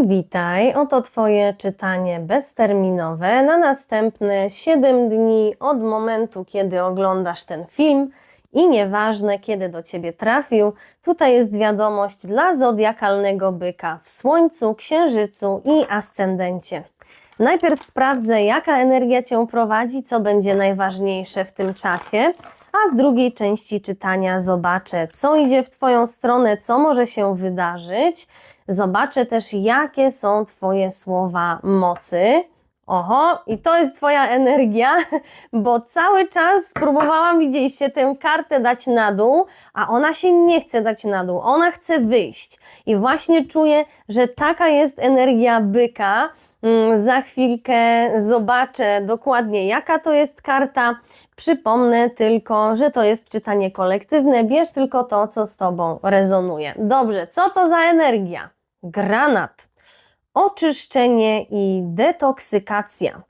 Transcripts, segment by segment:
Witaj, oto Twoje czytanie bezterminowe na następne 7 dni od momentu, kiedy oglądasz ten film i nieważne, kiedy do Ciebie trafił, tutaj jest wiadomość dla zodiakalnego byka w Słońcu, Księżycu i Ascendencie. Najpierw sprawdzę, jaka energia Cię prowadzi, co będzie najważniejsze w tym czasie, a w drugiej części czytania zobaczę, co idzie w Twoją stronę, co może się wydarzyć. Zobaczę też, jakie są Twoje słowa mocy. Oho, i to jest Twoja energia, bo cały czas próbowałam, widzieliście, tę kartę dać na dół, a ona się nie chce dać na dół, ona chce wyjść. I właśnie czuję, że taka jest energia byka. Mm, Za chwilkę zobaczę dokładnie, jaka to jest karta. Przypomnę tylko, że to jest czytanie kolektywne. Bierz tylko to, co z Tobą rezonuje. Dobrze, co to za energia? Granat. Oczyszczenie i detoksykacja.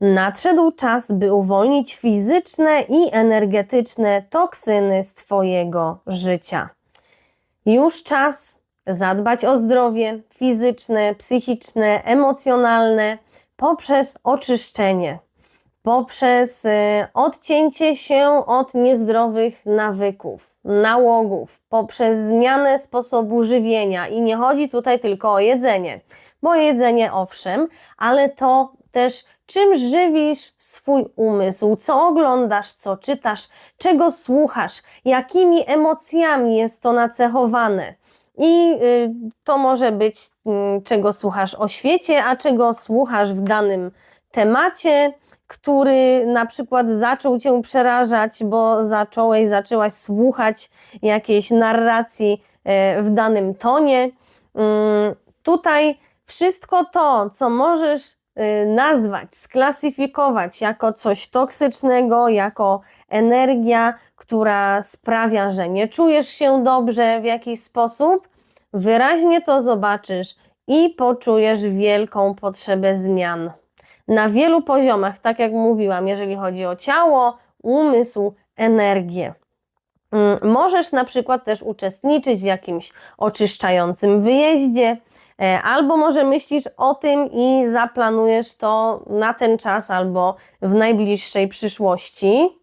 Nadszedł czas, by uwolnić fizyczne i energetyczne toksyny z Twojego życia. Już czas zadbać o zdrowie fizyczne, psychiczne, emocjonalne poprzez oczyszczenie, poprzez y, odcięcie się od niezdrowych nawyków, nałogów, poprzez zmianę sposobu żywienia. I nie chodzi tutaj tylko o jedzenie, bo jedzenie owszem, ale to też czym żywisz swój umysł, co oglądasz, co czytasz, czego słuchasz, jakimi emocjami jest to nacechowane. I y, to może być, y, czego słuchasz o świecie, a czego słuchasz w danym temacie, który na przykład zaczął cię przerażać, bo zacząłeś, zaczęłaś słuchać jakiejś narracji e, w danym tonie. Mm, Tutaj wszystko to, co możesz y, nazwać, sklasyfikować jako coś toksycznego, jako energia, która sprawia, że nie czujesz się dobrze w jakiś sposób, wyraźnie to zobaczysz i poczujesz wielką potrzebę zmian. Na wielu poziomach, tak jak mówiłam, jeżeli chodzi o ciało, umysł, energię. Mm, Możesz na przykład też uczestniczyć w jakimś oczyszczającym wyjeździe, e, albo może myślisz o tym i zaplanujesz to na ten czas albo w najbliższej przyszłości.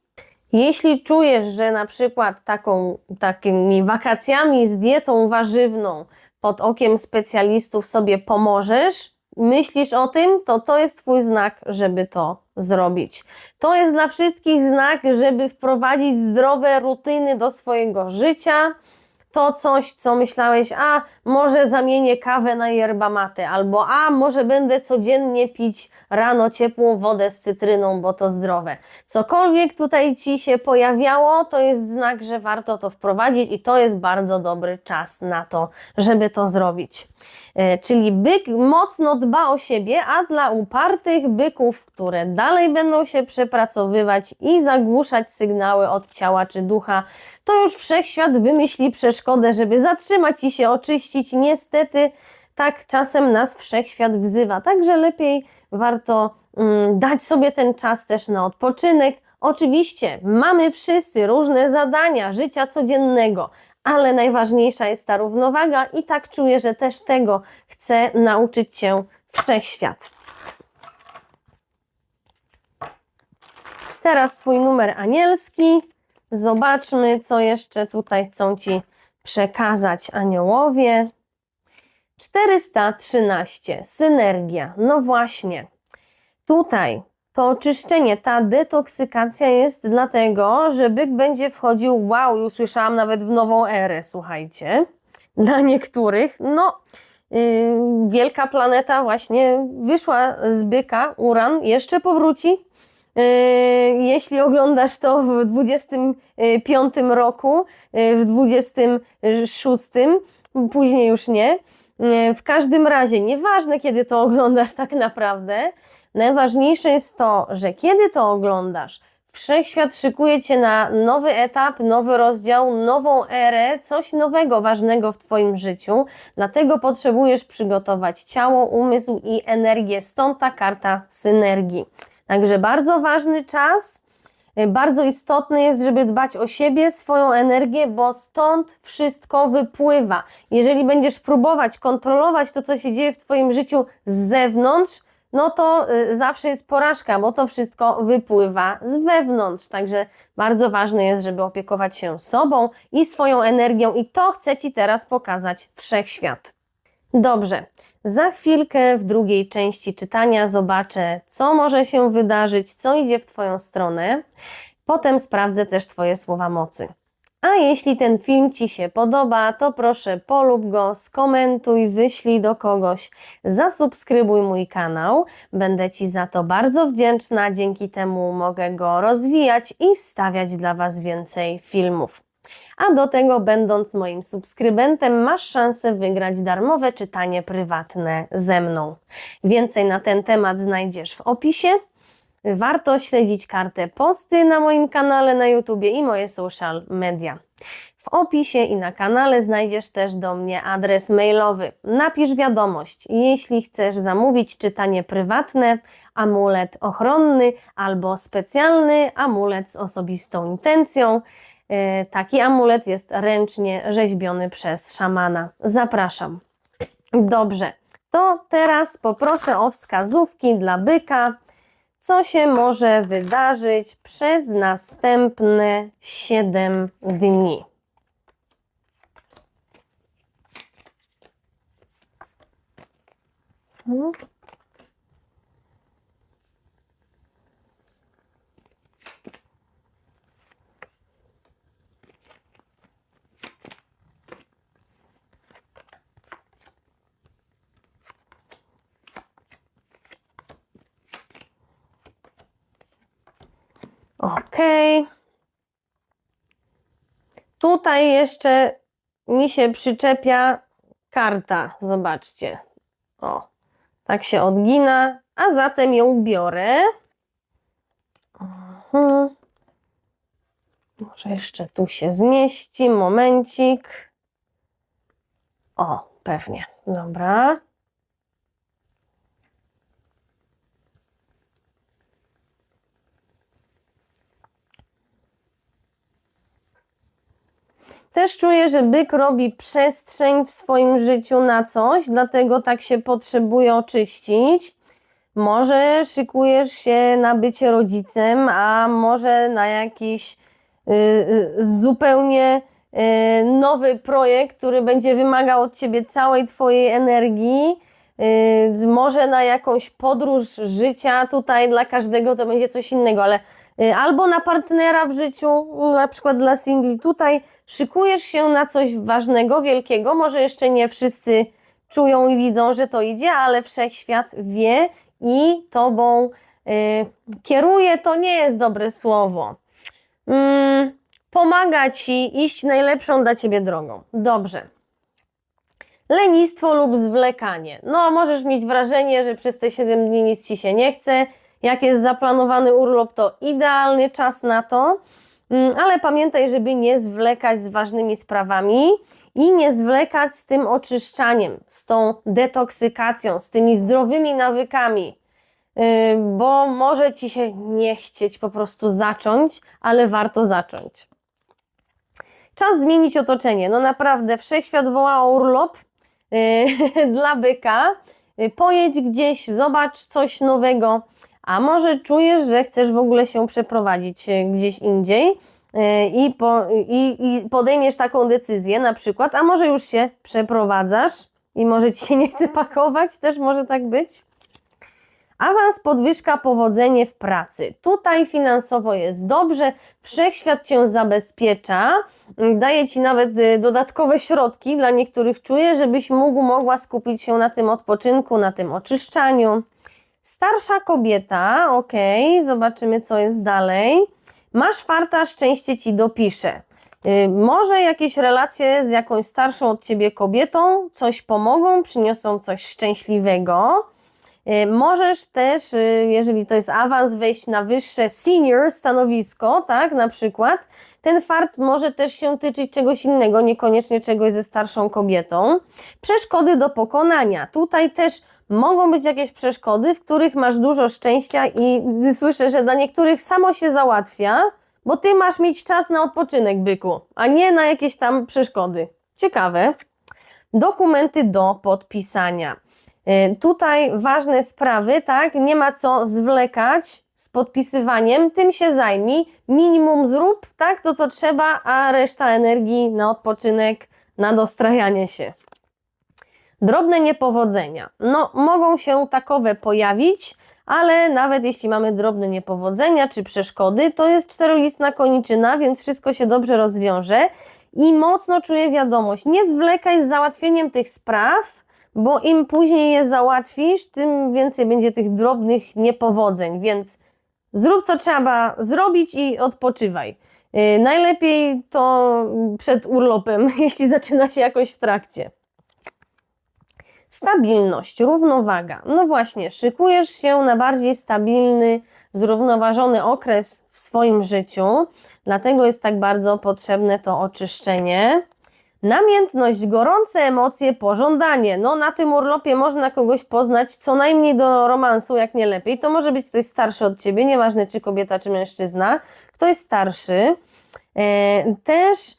Jeśli czujesz, że na przykład taką, takimi wakacjami z dietą warzywną pod okiem specjalistów sobie pomożesz, myślisz o tym, to to jest Twój znak, żeby to zrobić. To jest dla wszystkich znak, żeby wprowadzić zdrowe rutyny do swojego życia. To coś, co myślałeś, a może zamienię kawę na yerba mate, albo a może będę codziennie pić rano ciepłą wodę z cytryną, bo to zdrowe. Cokolwiek tutaj Ci się pojawiało, to jest znak, że warto to wprowadzić i to jest bardzo dobry czas na to, żeby to zrobić. E, Czyli byk mocno dba o siebie, a dla upartych byków, które dalej będą się przepracowywać i zagłuszać sygnały od ciała czy ducha, to już wszechświat wymyśli przeszkodę, żeby zatrzymać i się oczyścić. Niestety, tak czasem nas wszechświat wzywa, także lepiej warto mm, dać sobie ten czas też na odpoczynek. Oczywiście mamy wszyscy różne zadania życia codziennego, ale najważniejsza jest ta równowaga i tak czuję, że też tego chce nauczyć się wszechświat. Teraz Twój numer anielski. Zobaczmy, co jeszcze tutaj chcą Ci przekazać aniołowie. 413. Synergia. No właśnie. Tutaj to oczyszczenie, ta detoksykacja jest dlatego, że byk będzie wchodził, wow, i usłyszałam nawet w nową erę, słuchajcie. Dla niektórych, no, yy, wielka planeta właśnie wyszła z byka, Uran, jeszcze powróci. Yy, jeśli oglądasz to w 25 roku, yy, w 26, później już nie. Yy, W każdym razie, nieważne kiedy to oglądasz tak naprawdę, najważniejsze jest to, że kiedy to oglądasz, wszechświat szykuje cię na nowy etap, nowy rozdział, nową erę, coś nowego, ważnego w Twoim życiu. Dlatego potrzebujesz przygotować ciało, umysł i energię. Stąd ta karta synergii. Także bardzo ważny czas. Y, Bardzo istotne jest, żeby dbać o siebie, swoją energię, bo stąd wszystko wypływa. Jeżeli będziesz próbować kontrolować to, co się dzieje w Twoim życiu z zewnątrz, no to y, zawsze jest porażka, bo to wszystko wypływa z wewnątrz. Także bardzo ważne jest, żeby opiekować się sobą i swoją energią, i to chcę Ci teraz pokazać wszechświat. Dobrze. Za chwilkę w drugiej części czytania zobaczę, co może się wydarzyć, co idzie w Twoją stronę. Potem sprawdzę też Twoje słowa mocy. A jeśli ten film Ci się podoba, to proszę polub go, skomentuj, wyślij do kogoś, zasubskrybuj mój kanał. Będę Ci za to bardzo wdzięczna, dzięki temu mogę go rozwijać i wstawiać dla Was więcej filmów. A do tego, będąc moim subskrybentem, masz szansę wygrać darmowe czytanie prywatne ze mną. Więcej na ten temat znajdziesz w opisie. Warto śledzić kartę posty na moim kanale na YouTube i moje social media. W opisie i na kanale znajdziesz też do mnie adres mailowy. Napisz wiadomość, jeśli chcesz zamówić czytanie prywatne, amulet ochronny albo specjalny amulet z osobistą intencją. E, Taki amulet jest ręcznie rzeźbiony przez szamana. Zapraszam. Dobrze, to teraz poproszę o wskazówki dla byka, co się może wydarzyć przez następne 7 dni. Hmm. Ok. Tutaj jeszcze mi się przyczepia karta. Zobaczcie. O, tak się odgina, a zatem ją biorę. Mhm. Może jeszcze tu się zmieści. Momencik. O, pewnie. Dobra. Też czuję, że byk robi przestrzeń w swoim życiu na coś, dlatego tak się potrzebuje oczyścić. Może szykujesz się na bycie rodzicem, a może na jakiś y, y, zupełnie y, nowy projekt, który będzie wymagał od ciebie całej twojej energii. Y, może na jakąś podróż życia, tutaj dla każdego to będzie coś innego, ale albo na partnera w życiu, na przykład dla singli. Tutaj szykujesz się na coś ważnego, wielkiego. Może jeszcze nie wszyscy czują i widzą, że to idzie, ale wszechświat wie i tobą y, kieruje. To nie jest dobre słowo. Mm, pomaga ci iść najlepszą dla ciebie drogą. Dobrze. Lenistwo lub zwlekanie. No, możesz mieć wrażenie, że przez te 7 dni nic ci się nie chce. Jak jest zaplanowany urlop, to idealny czas na to. Mm, Ale pamiętaj, żeby nie zwlekać z ważnymi sprawami i nie zwlekać z tym oczyszczaniem, z tą detoksykacją, z tymi zdrowymi nawykami, Yy, bo może ci się nie chcieć po prostu zacząć, ale warto zacząć. Czas zmienić otoczenie. No naprawdę, wszechświat woła o urlop yy, dla byka. Yy, Pojedź gdzieś, zobacz coś nowego, a może czujesz, że chcesz w ogóle się przeprowadzić yy, gdzieś indziej yy, i, po, i, i podejmiesz taką decyzję na przykład, a może już się przeprowadzasz i może ci się nie chce pakować, też może tak być. Awans, podwyżka, powodzenie w pracy. Tutaj finansowo jest dobrze, wszechświat cię zabezpiecza, daje ci nawet y, dodatkowe środki, dla niektórych czuję, żebyś mógł, mogła skupić się na tym odpoczynku, na tym oczyszczaniu. Starsza kobieta, ok, zobaczymy co jest dalej. Masz farta, szczęście ci dopisze. Y, Może jakieś relacje z jakąś starszą od ciebie kobietą coś pomogą, przyniosą coś szczęśliwego. Y, Możesz też, y, jeżeli to jest awans, wejść na wyższe senior stanowisko, tak, na przykład. Ten fart może też się tyczyć czegoś innego, niekoniecznie czegoś ze starszą kobietą. Przeszkody do pokonania. Tutaj też mogą być jakieś przeszkody, w których masz dużo szczęścia i słyszę, że dla niektórych samo się załatwia, bo ty masz mieć czas na odpoczynek, byku, a nie na jakieś tam przeszkody. Ciekawe. Dokumenty do podpisania. Y, Tutaj ważne sprawy, tak? Nie ma co zwlekać z podpisywaniem, tym się zajmij. Minimum zrób, tak? To co trzeba, a reszta energii na odpoczynek, na dostrajanie się. Drobne niepowodzenia. No, mogą się takowe pojawić, ale nawet jeśli mamy drobne niepowodzenia czy przeszkody, to jest czterolistna koniczyna, więc wszystko się dobrze rozwiąże. I mocno czuję wiadomość, nie zwlekaj z załatwieniem tych spraw, bo im później je załatwisz, tym więcej będzie tych drobnych niepowodzeń, więc zrób co trzeba zrobić i odpoczywaj. Yy, najlepiej to przed urlopem, jeśli zaczyna się jakoś w trakcie. Stabilność, równowaga. No właśnie, szykujesz się na bardziej stabilny, zrównoważony okres w swoim życiu, dlatego jest tak bardzo potrzebne to oczyszczenie. Namiętność, gorące emocje, pożądanie. No na tym urlopie można kogoś poznać co najmniej do romansu, jak nie lepiej. To może być ktoś starszy od ciebie, nieważne czy kobieta, czy mężczyzna. Kto jest starszy. E, też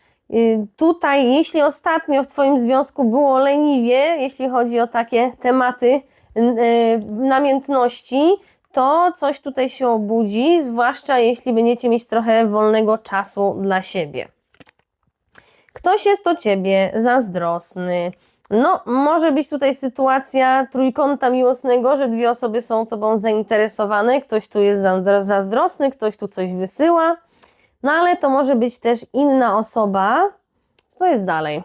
tutaj, jeśli ostatnio w twoim związku było leniwie, jeśli chodzi o takie tematy n- y, namiętności, to coś tutaj się obudzi, zwłaszcza jeśli będziecie mieć trochę wolnego czasu dla siebie. Ktoś jest o ciebie zazdrosny. No, może być tutaj sytuacja trójkąta miłosnego, że dwie osoby są tobą zainteresowane, ktoś tu jest za- zazdrosny, ktoś tu coś wysyła, no ale to może być też inna osoba. Co jest dalej?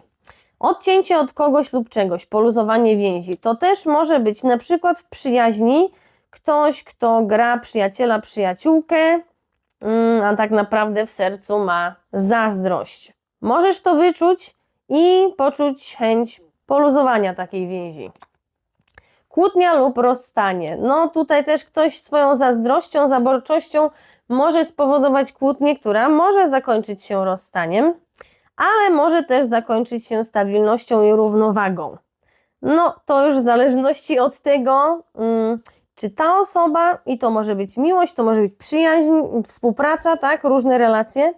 Odcięcie od kogoś lub czegoś, poluzowanie więzi. To też może być na przykład w przyjaźni ktoś, kto gra przyjaciela, przyjaciółkę, mm, a tak naprawdę w sercu ma zazdrość. Możesz to wyczuć i poczuć chęć poluzowania takiej więzi. Kłótnia lub rozstanie. No tutaj też ktoś swoją zazdrością, zaborczością może spowodować kłótnię, która może zakończyć się rozstaniem, ale może też zakończyć się stabilnością i równowagą. No to już w zależności od tego, mm, czy ta osoba, i to może być miłość, to może być przyjaźń, współpraca, tak, różne relacje,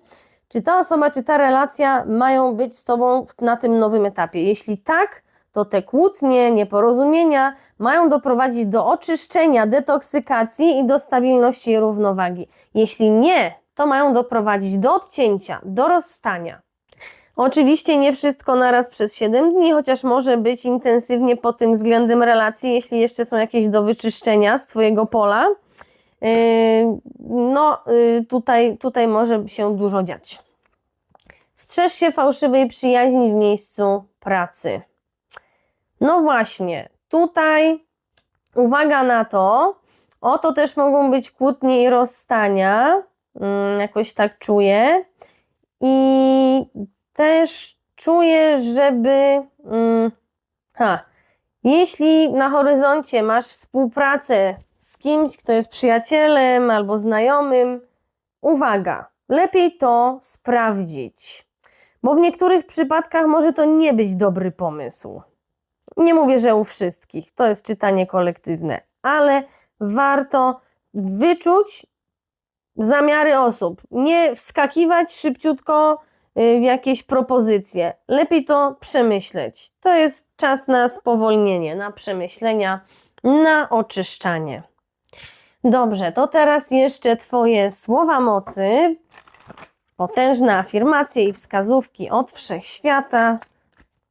czy ta osoba, czy ta relacja mają być z Tobą na tym nowym etapie. Jeśli tak, to te kłótnie, nieporozumienia mają doprowadzić do oczyszczenia, detoksykacji i do stabilności i równowagi. Jeśli nie, to mają doprowadzić do odcięcia, do rozstania. Oczywiście nie wszystko naraz przez 7 dni, chociaż może być intensywnie pod tym względem relacji, jeśli jeszcze są jakieś do wyczyszczenia z Twojego pola. Yy, No, yy, tutaj, tutaj może się dużo dziać. Strzeż się fałszywej przyjaźni w miejscu pracy. No właśnie, tutaj uwaga na to. Oto też mogą być kłótnie i rozstania. Mm, jakoś tak czuję. I też czuję, żeby. Mm, ha, jeśli na horyzoncie masz współpracę z kimś, kto jest przyjacielem albo znajomym, uwaga, lepiej to sprawdzić, bo w niektórych przypadkach może to nie być dobry pomysł. Nie mówię, że u wszystkich, to jest czytanie kolektywne, ale warto wyczuć zamiary osób. Nie wskakiwać szybciutko y, w jakieś propozycje. Lepiej to przemyśleć. To jest czas na spowolnienie, na przemyślenia, na oczyszczanie. Dobrze, to teraz jeszcze Twoje słowa mocy, potężne afirmacje i wskazówki od wszechświata.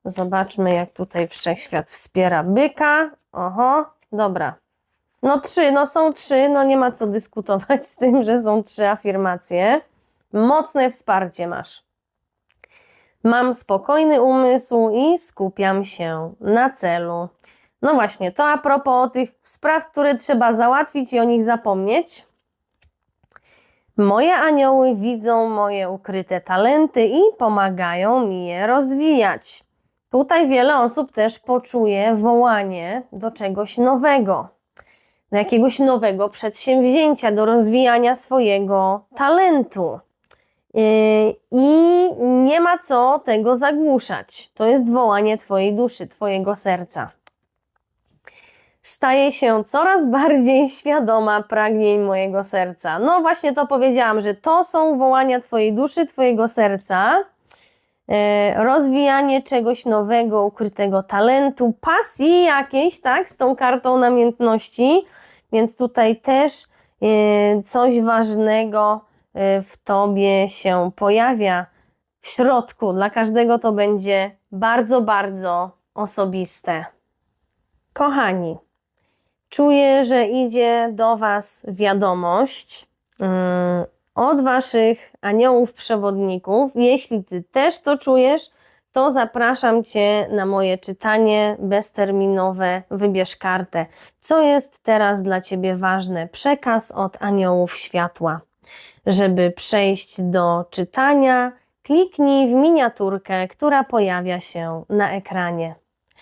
Zobaczmy, jak tutaj wszechświat wspiera byka. Oho, dobra. No trzy, no są trzy, no nie ma co dyskutować z tym, że są trzy afirmacje. Mocne wsparcie masz. Mam spokojny umysł i skupiam się na celu. No właśnie, to a propos tych spraw, które trzeba załatwić i o nich zapomnieć. Moje anioły widzą moje ukryte talenty i pomagają mi je rozwijać. Tutaj wiele osób też poczuje wołanie do czegoś nowego, do jakiegoś nowego przedsięwzięcia, do rozwijania swojego talentu. Yy, I nie ma co tego zagłuszać. To jest wołanie Twojej duszy, Twojego serca. staję się coraz bardziej świadoma pragnień mojego serca. No właśnie to powiedziałam, że to są wołania Twojej duszy, Twojego serca, rozwijanie czegoś nowego, ukrytego talentu, pasji jakiejś, tak, z tą kartą namiętności, więc tutaj też e, coś ważnego e, w Tobie się pojawia w środku. Dla każdego to będzie bardzo, bardzo osobiste. Kochani, czuję, że idzie do Was wiadomość mm, od Waszych aniołów przewodników. Jeśli Ty też to czujesz, to zapraszam Cię na moje czytanie bezterminowe. Wybierz kartę. Co jest teraz dla Ciebie ważne? Przekaz od aniołów światła. Żeby przejść do czytania, kliknij w miniaturkę, która pojawia się na ekranie.